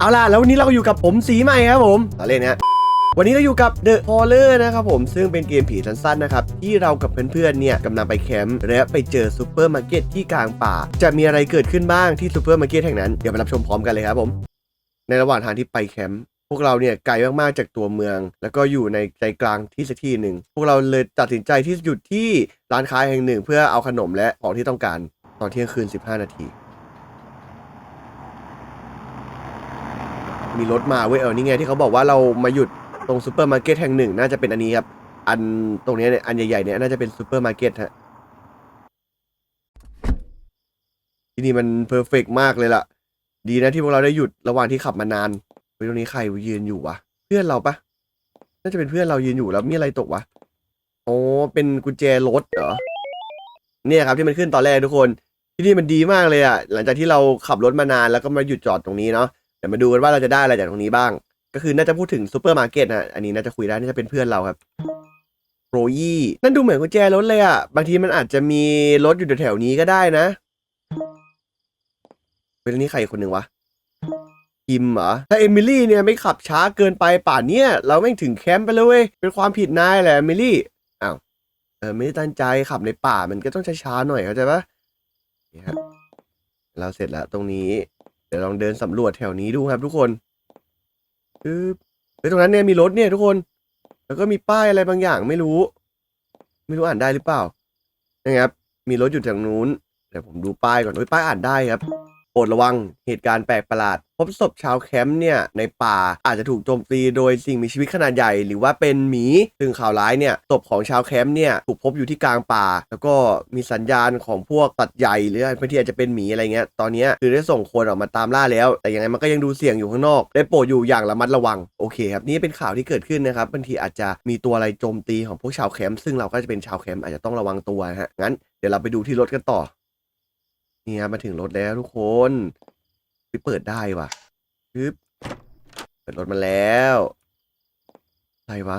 เอาล่ะ แล้ววันนี้เราก็อยู่กับผมสีใหม่ครับผมต่อเล่นนะวันนี้เราอยู่กับ The h o l l e r นะครับผม ซึ่งเป็นเกมผีสั้นๆนะครับ ที่เรากับเพื่อนๆเนี่ยกำลังไปแคมป์และไปเจอซูเปอร์มาร์เก็ตที่กลางป่า จะมีอะไรเกิดขึ้นบ้างที่ซูเปอร์มาร์เก็ตแห่งนั้น เดี๋ยวมารับชมพร้อมกันเลยครับผม ในระหว่างทางที่ไปแคมป์พวกเราเนี่ยไกลมากๆจากตัวเมือง แล้วก็อยู่ในใจกลางที่สักที่หนึ่งพวกเราเลยตัดสินใจที่จะหยุดที่ร้านค้าแห่งหนึ่ง เพื่อเอาขนมและของที่ต้องการตอนเที่ยงคืน 15 นาที มีรถมาเว้ยเออนี่ไงที่เขาบอกว่าเรามาหยุดตรงซูเปอร์มาร์เก็ตแห่งหนึ่ง น่าจะเป็นอันนี้ครับ อันตรงนี้เนี่ยอันใหญ่ๆเนี่ยน่าจะเป็นซูเปอร์มาร์เก็ตฮะที่นี่มันเพอร์เฟกมากเลยล่ะ ดีนะที่พวกเราได้หยุดระหว่างที่ขับมานานเฮ้ยตรงนี้ใครยืนอยู่วะเพื่อนเราปะน่าจะเป็นเพื่อนเรายืนอยู่แล้วมีอะไรตกวะโอ้เป็นกุญแจรถเหรอเนี่ยครับที่มันขึ้นตอนแรกทุกคนที่นี่มันดีมากเลยอะหลังจากที่เราขับรถมานานแล้วก็มาหยุดจอดตรงนี้เนาะ เดี๋ยวมาดูกันว่าเราจะได้อะไรจากตรงนี้บ้าง ก็คือน่าจะพูดถึงซูเปอร์มาร์เก็ตนะอันนี้น่าจะคุยได้น่าจะเป็นเพื่อนเราครับโรยี่นั่นดูเหมือนกุญแจรถเลยอะ บางทีมันอาจจะมีรถอยู่แถวๆนี้ก็ได้นะ เป็นนี้ใครคนหนึ่งวะอิมเหรอ ถ้าเอมิลี่เนี่ยไม่ขับช้าเกินไปป่านเนี้ยเราไม่ถึงแคมป์ไปเลยเว้ยเป็นความผิดนายแหละเอมิลี่ อ้าว เออไม่ได้ตั้งใจขับในป่ามันก็ต้องช้าๆหน่อยเข้าใจปะนี่ครับเราเสร็จแล้วตรงนี้ เดี๋ยวลองเดินสำรวจแถวนี้ดูครับทุกคนปึ๊บเฮ้ยตรงนั้นเนี่ยมีรถเนี่ยทุกคน แล้วก็มีป้ายอะไรบางอย่างไม่รู้ ไม่รู้อ่านได้หรือเปล่านะครับ มีรถอยู่ทางนู้นเดี๋ยวผมดูป้ายก่อนเฮ้ยป้ายอ่านได้ครับ รดระวังเหตุการณ์แปลกประหลาด พบศพชาวแคมป์เนี่ยในป่าอาจจะถูกโจมตีโดยสิ่งมีชีวิตขนาดใหญ่ หรือว่าเป็นหมี ซึ่งข่าวร้ายเนี่ยศพของชาวแคมป์เนี่ยถูกพบอยู่ที่กลางป่า แล้วก็มีสัญญาณของพวกตัดใหญ่หรือบางทีอาจจะเป็นหมีอะไรเงี้ยตอนนี้คือได้ส่งคนออกมาตามล่าแล้ว แต่ยังไงมันก็ยังดูเสี่ยงอยู่ข้างนอกได้โปรดอยู่อย่างระมัดระวังโอเคครับนี่เป็นข่าวที่เกิดขึ้นนะครับบางทีอาจจะมีตัวอะไรโจมตีของพวกชาวแคมป์ซึ่งเราก็จะเป็นชาวแคมป์อาจจะต้องระวังตัวฮะงั้นเดี๋ยวเราไปดูที่รถกันต่อ เนี่ครับมาถึงรถแล้วทุกคนไปเปิดได้ว่ะปึ๊บเปิดรถมาแล้วอะไรวะ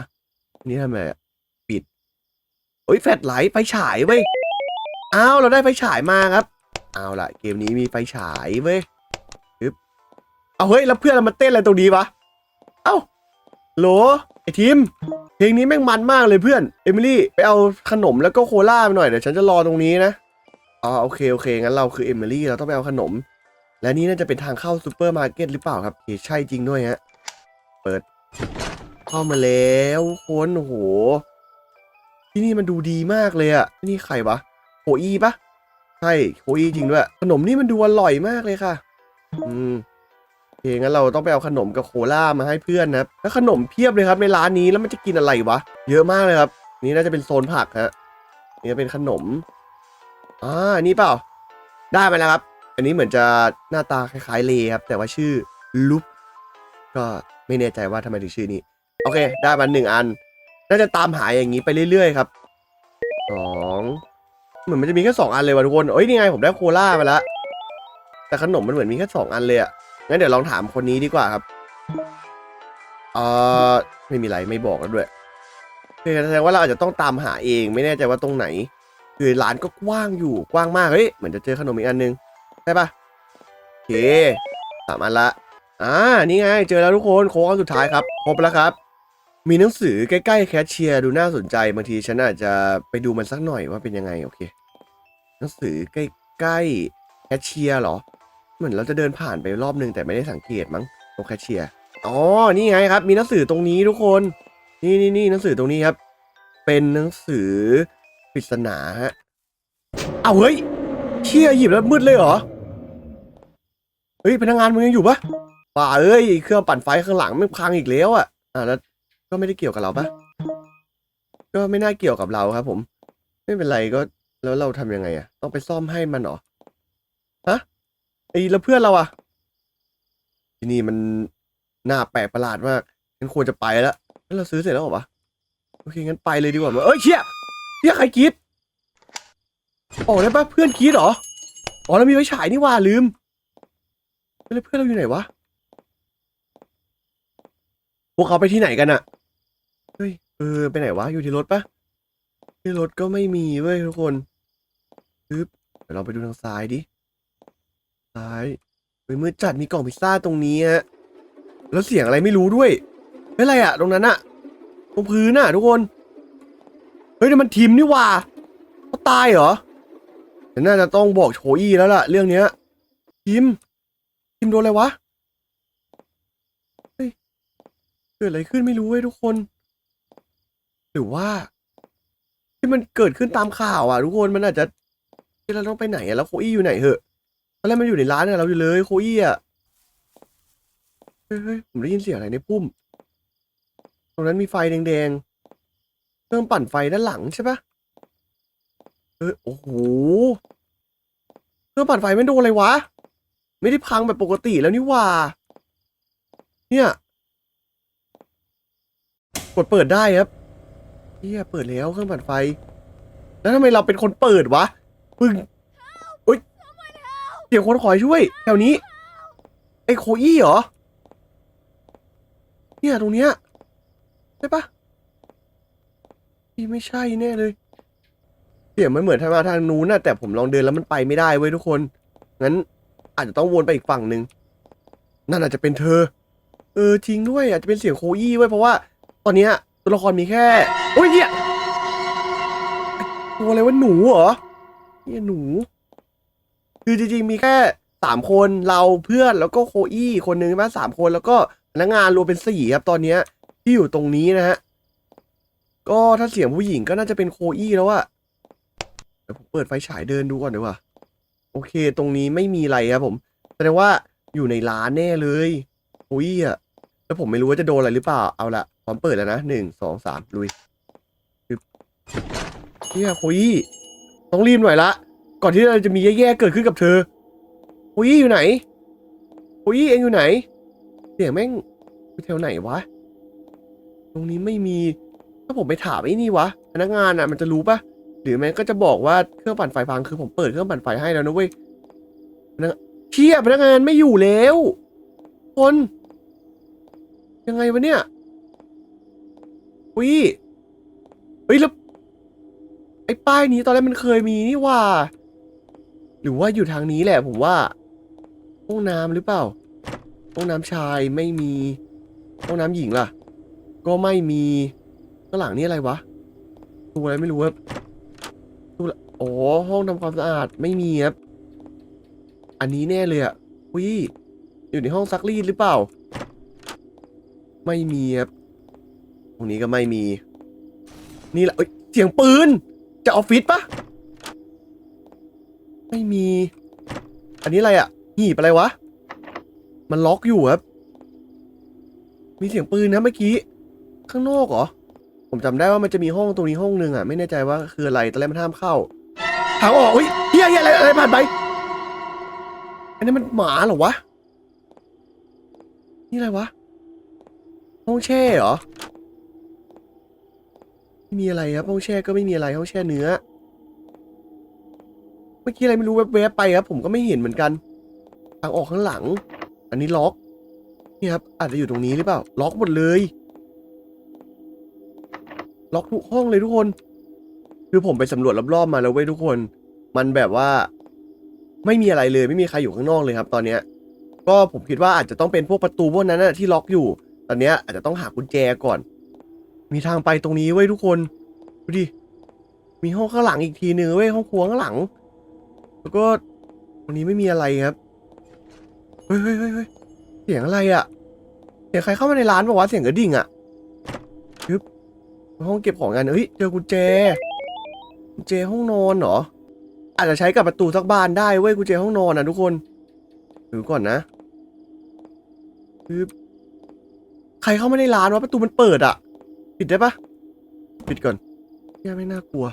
นี่ทำไมปิดโอ้ยแฟลชไลท์ไฟฉายเว้ยอ้าวเราได้ไฟฉายมาครับเอาล่ะ เกมนี้มีไฟฉายเว้ยปึ๊บเอาเฮ้ยแล้วเพื่อนเรามาเต้นอะไรตรงนี้วะเอ้าโหลไอทีมเพลงนี้แม่งมันมากเลยเพื่อนเอมิลี่ไปเอาขนมแล้วก็โคลามาหน่อยเดี๋ยวฉันจะรอตรงนี้นะ อ๋อโอเคโอเคงั้นเราคือเอมิลี่เราต้องไปเอาขนม และนี่น่าจะเป็นทางเข้าซูเปอร์มาร์เก็ตหรือเปล่าครับเฮ้ใช่จริงด้วยฮะเปิด เข้ามาแล้วคนโหที่นี่มันดูดีมากเลยอะที่นี่ใครวะโคอีปะใช่โคอีจริงด้วย ขนมนี่มันดูอร่อยมากเลยค่ะ อืมโอเคงั้นเราต้องไปเอาขนมกับโคล่ามาให้เพื่อนนะแล้วขนมเพียบเลยครับในร้านนี้แล้วมันจะกินอะไรวะ เยอะมากเลยครับ นี่น่าจะเป็นโซนผักฮะนี่เป็นขนม อ่าอันนี้เปล่า ได้มาแล้วครับ อันนี้เหมือนจะหน้าตาคล้ายๆเลครับ แต่ว่าชื่อลุปก็ไม่แน่ใจว่าทำไมถึงชื่อนี้ โอเค ได้มาหนึ่งอัน น่าจะตามหาอย่างนี้ไปเรื่อยๆครับสองเหมือนมันจะมีแค่สองอันเลยว่ะทุกคนเอ้ยนี่ไงผมได้โคล่ามาแล้วแต่ขนมมันเหมือนมีแค่สองอันเลยอะงั้นเดี๋ยวลองถามคนนี้ดีกว่าครับเอ่อไม่มีไรไม่บอกแล้วด้วยแสดงว่าเราอาจจะต้องตามหาเองไม่แน่ใจว่าตรงไหน คือร้านก็กว้างอยู่กว้างมากเฮ้ยเหมือนจะเจอขนมอีกอันนึงใช่ปะโอเคสามอันละอ่านี่ไงเจอแล้วทุกคนโค้งสุดท้ายครับครบแล้วครับ มีหนังสือใกล้ๆแคชเชียร์ดูน่าสนใจบางทีฉันอาจจะไปดูมันสักหน่อยว่าเป็นยังไงโอเคหนังสือใกล้ๆแคชเชียร์หรอ เหมือนเราจะเดินผ่านไปรอบนึงแต่ไม่ได้สังเกตมั้งตรงแคชเชียร์อ๋อนี่ไงครับ มีหนังสือตรงนี้ทุกคน นี่นี่นี่หนังสือตรงนี้ครับ เป็นหนังสือ ปริศนาฮะ เอาเฮ้ยเชี่ยหยิบแล้วมืดเลยเหรอ เฮ้ยพนักงานมึงยังอยู่ปะป่าเอ้ยเครื่องปั่นไฟข้างหลังไม่พังอีกแล้วอะ อ่าแล้วก็ไม่ได้เกี่ยวกับเราปะก็ไม่น่าเกี่ยวกับเราครับ ผม ไม่เป็นไรก็แล้วเราทำยังไงอะต้องไปซ่อมให้มันหรอ ฮะไอ้แล้วเพื่อนเราอะที่นี่มันน่าแปลกประหลาดมากฉันควรจะไปแล้วแล้วเราซื้อเสร็จแล้วหรอวะ โอเคงั้นไปเลยดีกว่าเอ้ยเชี่ย เชี่ยใครกรีดออกได้ปะเพื่อนกรีดเหรอ อ๋อแล้วมีไฟฉายนี่ว่าลืมแล้วเพื่อนเราอยู่ไหนวะ พวกเขาไปที่ไหนกันอะเฮ้ย เออ ไปไหนวะ อยู่ที่รถปะที่รถก็ไม่มีเว้ยทุกคนปึ๊บเดี๋ยวเราไปดูทางซ้ายดิ ซ้ายเฮ้ยมืดจัดมีกล่องพิซซ่าตรงนี้ฮะ แล้วเสียงอะไรไม่รู้ด้วยเฮ้ยอะไรอะตรงนั้นอะตรงพื้นอะทุกคน เฮ้ยนี่มันทีมนี่ว่าเขาตายเหรอแต่น่าจะต้องบอกโชอี้แล้วล่ะ เรื่องเนี้ยทีมทีมโดนอะไรวะเฮ้ยเกิดอะไรขึ้นไม่รู้เว้ยทุกคน หรือว่า ที่มันเกิดขึ้นตามข่าวอะ ทุกคนมันอาจจะที่เราต้องไปไหนอะแล้วโคอี้อยู่ไหนเหอะตอนแรกมันอยู่ในร้านเนี่ยเราอยู่เลยโคอี้อะเฮ้ยเฮ้ยผมได้ยินเสียงอะไรในพุ่ม ตรงนั้นมีไฟแดงๆ เครื่องปั่นไฟด้านหลังใช่ปะเออโอ้โหเครื่องปั่นไฟไม่โดนอะไรวะ ไม่ได้พังแบบปกติแล้วนี่ว่า เนี่ย กดเปิดได้ครับเฮียเปิดแล้วเครื่องปั่นไฟ แล้วทำไมเราเป็นคนเปิดวะมึงอุ้ยเสียงคนขอให้ช่วย แถวนี้ ไอ้โคอี้เหรอ เนี่ยตรงเนี้ยใช่ปะ นี่ไม่ใช่แน่เลยเสียงมันเหมือนทางมาทางนู้นนะแต่ผมลองเดินแล้วมันไปไม่ได้เว้ยทุกคน งั้น อาจจะต้องวนไปอีกฝั่งหนึ่งนั่นอาจจะเป็นเธอ เออจริงด้วยอาจจะเป็นเสียงโคอี้ไว้ยเพราะว่า ตอนนี้ตัวละครมีแค่โอ้ยเนี่ยตัวอะไรวะหนูเหรอเนี่ยหนู คือจริงๆมีแค่สามคนเราเพื่อนแล้วก็โคอี้คนหนึ่งใช่ไหมสามคนแล้วก็พนักงานรวมเป็นสี่ครับตอนเนี้ยที่อยู่ตรงนี้นะฮะ ก็ถ้าเสียงผู้หญิงก็น่าจะเป็นโคอี้แล้วอะเดี๋ยวผมเปิดไฟฉายเดินดูก่อนดีกว่า โอเค ตรงนี้ไม่มีอะไรครับผมแสดงว่าอยู่ในร้านแน่เลยโคอี้อะแล้วผมไม่รู้ว่าจะโดนอะไรหรือเปล่า เอาละพร้อมเปิดแล้วนะหนึ่งสองสามลุยเนี่ยโคอี้ต้องรีบหน่อยละ ก่อนที่เราจะมีแย่ๆเกิดขึ้นกับเธอโคอี้อยู่ไหนโคอี้เองอยู่ไหนเสียงแม่งอยู่แถวไหนวะ ตรงนี้ไม่มี ถ้าผมไปถามไอ้นี่วะพนักงานอะมันจะรู้ปะหรือแมันก็จะบอกว่าเครื่องปั่นไฟพังคือผมเปิดเครื่องปั่นไฟให้แล้วนะเว้ยพนักเชี่ยพนักงานไม่อยู่แล้ว คน ยังไงวะเนี่ยอุ้ยเฮ้ยแล้วไอ้ป้ายนี้ตอนแรกมันเคยมีนี่ว่า หรือว่าอยู่ทางนี้แหละ ผมว่าห้องน้ำหรือเปล่าห้องน้ำชายไม่มีห้องน้ำหญิงล่ะ ก็ไม่มี ข้างหลังนี่อะไรวะตัวอะไรไม่รู้ครับตัวละอ๋อห้องทำความสะอาดไม่มีครับ อันนี้แน่เลยอะอุ้ยอยู่ในห้องซักรีดหรือเปล่า ไม่มีครับตรงนี้ก็ไม่มี นี่แหละเอ้ยเสียงปืนจะออฟฟิศปะไม่มี อันนี้อะไรอะหีบอะไรวะ มันล็อกอยู่ครับ มีเสียงปืนนะเมื่อกี้ ข้างนอกเหรอ ผมจำได้ว่ามันจะมีห้องตรงนี้ห้องหนึ่งอะไม่แน่ใจว่าคืออะไรตอนแรกมันห้ามเข้าทางออกอุ้ยเฮียเฮียอะไรอะไรผ่านไป อันนี้มันหมาเหรอวะ นี่อะไรวะ ห้องแช่เหรอไม่มีอะไรครับห้องแช่ก็ไม่มีอะไรห้องแช่เนื้อ เมื่อกี้อะไรไม่รู้แวบๆไปครับ ผมก็ไม่เห็นเหมือนกันทางออกข้างหลัง อันนี้ล็อกนี่ครับอาจจะอยู่ตรงนี้หรือเปล่า ล็อกหมดเลย ล็อกทุกห้องเลยทุกคน คือผมไปสำรวจรอบๆมาแล้วเว้ยทุกคน มันแบบว่า ไม่มีอะไรเลยไม่มีใครอยู่ข้างนอกเลยครับ ตอนเนี้ย ก็ผมคิดว่าอาจจะต้องเป็นพวกประตูพวกนั้นนะที่ล็อกอยู่ ตอนเนี้ยอาจจะต้องหากุญแจก่อน มีทางไปตรงนี้เว้ยทุกคนดูดิมีห้องข้างหลังอีกทีหนึ่งเว้ยห้องครัวข้างหลัง แล้วก็ตรงนี้ไม่มีอะไรครับเฮ้ยเฮ้ยเฮ้ยเสียงอะไรอะเสียงใครเข้ามาในร้านบอกว่าวะเสียงกระดิ่งอะยึบ ห้องเก็บของกันเฮ้ยเจอกุญแจกุญแจห้องนอนเหรอ อาจจะใช้กับประตูสักบานได้เว้ยกุญแจห้องนอนนะทุกคนดูก่อนนะยึบใครเข้ามาในร้านวะประตูมันเปิดอะปิดได้ปะปิดก่อนเนี่ยไม่น่ากลัว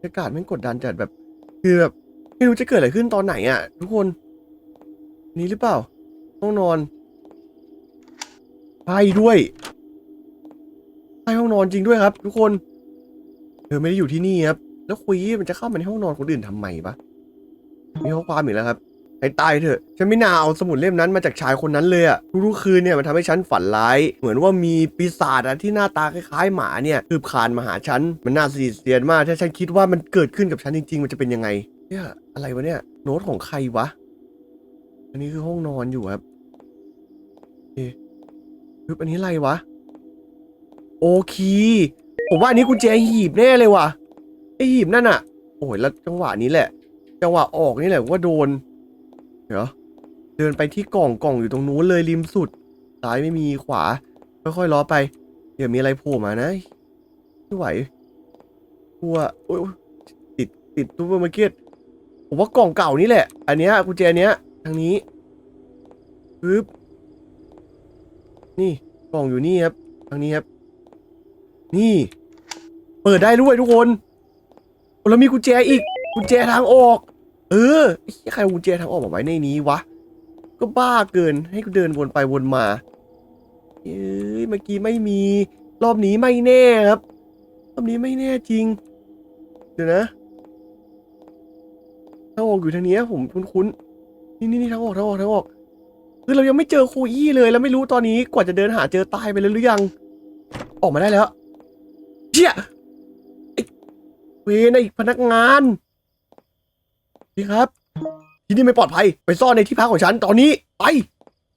บรรยากาศแม่กดดันจัดแบบคือแบบไม่รู้จะเกิดอะไรขึ้นตอนไหนอะทุกคน นี้หรือเปล่าห้องนอนไฟด้วย ไฟห้องนอนจริงด้วยครับ ทุกคน เธอไม่ได้อยู่ที่นี่ครับ แล้วคุยมันจะเข้ามาในห้องนอนคนอื่นทำไมปะมีข้อความอีกแล้วครับให้ตายเถอะ ฉันไม่น่าเอาสมุดเล่มนั้นมาจากชายคนนั้นเลยอะทุกๆคืนเนี่ยมันทำให้ฉันฝันร้าย เหมือนว่ามีปีศาจอะที่หน้าตาคล้ายๆหมาเนี่ยคืบคานมาหาฉัน มันน่าสะเสียดมาก ถ้าฉันคิดว่ามันเกิดขึ้นกับฉันจริงๆ มันจะเป็นยังไง เนี่ยอะไรวะเนี่ย โน้ตของใครวะ อันนี้คือห้องนอนอยู่ครับเอ๊ะอันนี้อะไรวะ โอเค ผมว่าอันนี้กุญแจหีบแน่เลยว่ะไอหีบนั่นอะโอ้ยแล้วจังหวะนี้แหละ จังหวะออกนี่แหละว่าโดน เดี๋ยวเดินไปที่กล่องกล่องอยู่ตรงนู้นเลยริมสุด ซ้ายไม่มีขวา ค่อยๆล้อไป เดี๋ยวมีอะไรโผล่มานะไม่ไหวกลัวโอ๊ยติดติดตู้เปอร์มาเก็ตผมว่ากล่องเก่านี่แหละ อันเนี้ยกุญแจเนี้ยทางนี้ปึ๊บนี่กล่องอยู่นี่ครับ ทางนี้ครับ นี่ เปิดได้ด้วยทุกคน แล้วมีกุญแจอีก กุญแจทางออก เออใครกุญแจทางออกมาไว้ในนี้วะ ก็บ้าเกินให้กูเดินวนไปวนมา เอ้ยเมื่อกี้ไม่มี รอบนี้ไม่แน่ครับ รอบนี้ไม่แน่จริง เดี๋ยวนะทางออกอยู่ทางนี้ผมคุ้นๆ นี่นี่นี่ทางออกทางออกทางออก คือเรายังไม่เจอโคอี้เลยแล้วไม่รู้ตอนนี้กว่าจะเดินหาเจอตายไปแล้วหรือยัง ออกมาได้แล้ว เชี่ยไอ้เวนไอ้พนักงานพี่ครับ ที่นี่ไม่ปลอดภัย ไปซ่อนในที่พักของฉันตอนนี้ไป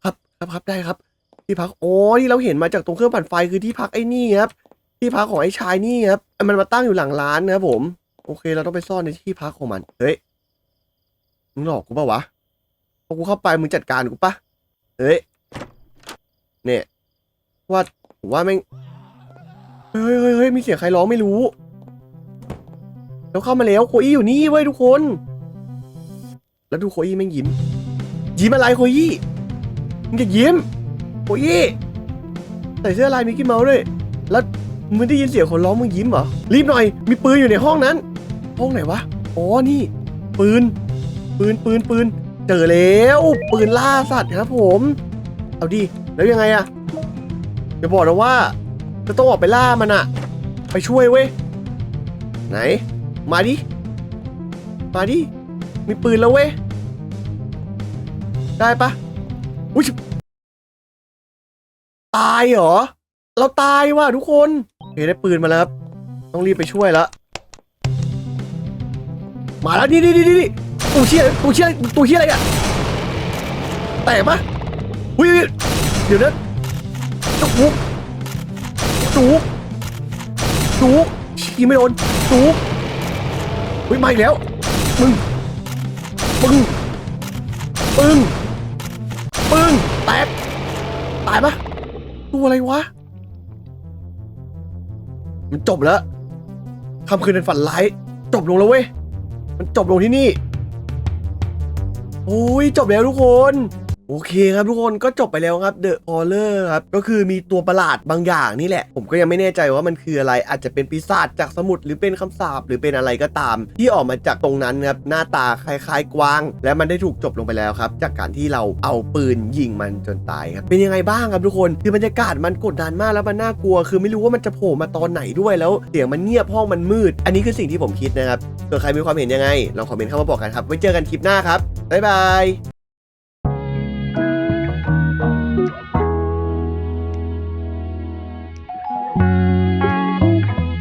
ครับครับครับได้ครับ ที่พักอ๋อที่เราเห็นมาจากตรงเครื่องปั่นไฟคือที่พักไอ้นี่ครับ ที่พักของไอ้ชายนี่ครับมันมาตั้งอยู่หลังร้านนะครับผม โอเค เราต้องไปซ่อนในที่พักของมันเฮ้ยมึงหลอกกูปะวะพอกูเข้าไปมึงจัดการกูปะเฮ้ยเนี่ยว่าผมว่าแม่ง เฮ้ยเฮ้ยเฮ้ยมีเสียงใครร้องไม่รู้ แล้วเข้ามาแล้วโคอี้อยู่นี่เว้ยทุกคน แล้วดูโคอี้แม่งยิ้ม ยิ้มอะไรโคอี้มึงจะยิ้มโคอี้ใส่เสื้อลายมิกกี้เมาส์ด้วย แล้วมึงได้ยินเสียงคนร้องมึงยิ้มเหรอ รีบหน่อย มีปืนอยู่ในห้องนั้น ห้องไหนวะ อ๋อ นี่ ปืน ปืน ปืน ปืน เจอแล้ว ปืนล่าสัตว์ครับผม เอาดิ แล้วยังไงอะจะบอกนะว่า จะต้องออกไปล่ามันอะไปช่วยเว้ย ไหน มาดิ มาดิ มีปืนแล้วเว้ย ได้ปะอุ้ยตายเหรอ เราตายว่ะทุกคนเฮ้ได้ปืนมาแล้วครับ ต้องรีบไปช่วยแล้วมาแล้วนี่นี่นี่นี่ตัวเชี่ยตัวเชี่ยตัวเชี่ยอะไรอะแตกปะอุ้ยเดี๋ยวนะจุก จุกจุกยิงไม่โดนจุกอุ้ยมาอีกแล้ว มึง ปึ้ง ปึ้ง ปึ้ง แตก ตายปะตัวอะไรวะ มันจบแล้วคำคืนเป็นฝันร้าย จบลงแล้วเว้ย มันจบลงที่นี่ โอ้ย จบแล้วทุกคน โอเคครับทุกคนก็จบไปแล้วครับ The Horror ครับก็คือมีตัวประหลาดบางอย่างนี่แหละ ผมก็ยังไม่แน่ใจว่ามันคืออะไรอาจจะเป็นปีศาจจากสมุทรหรือเป็นคำสาปหรือเป็นอะไรก็ตาม ที่ออกมาจากตรงนั้นครับหน้าตาคล้ายๆกวาง และมันได้ถูกจบลงไปแล้วครับ จากการที่เราเอาปืนยิงมันจนตายครับเป็นยังไงบ้างครับทุกคน คือบรรยากาศมันกดดันมากแล้วมันน่ากลัว คือไม่รู้ว่ามันจะโผล่มาตอนไหนด้วยแล้วเสียงมันเงียบห้องมันมืด อันนี้คือสิ่งที่ผมคิดนะครับส่วนใครมีความเห็นยังไงลองคอมเมนต์เข้ามาบอกกันครับไว้เจอกันคลิปหน้าครับบ๊ายบาย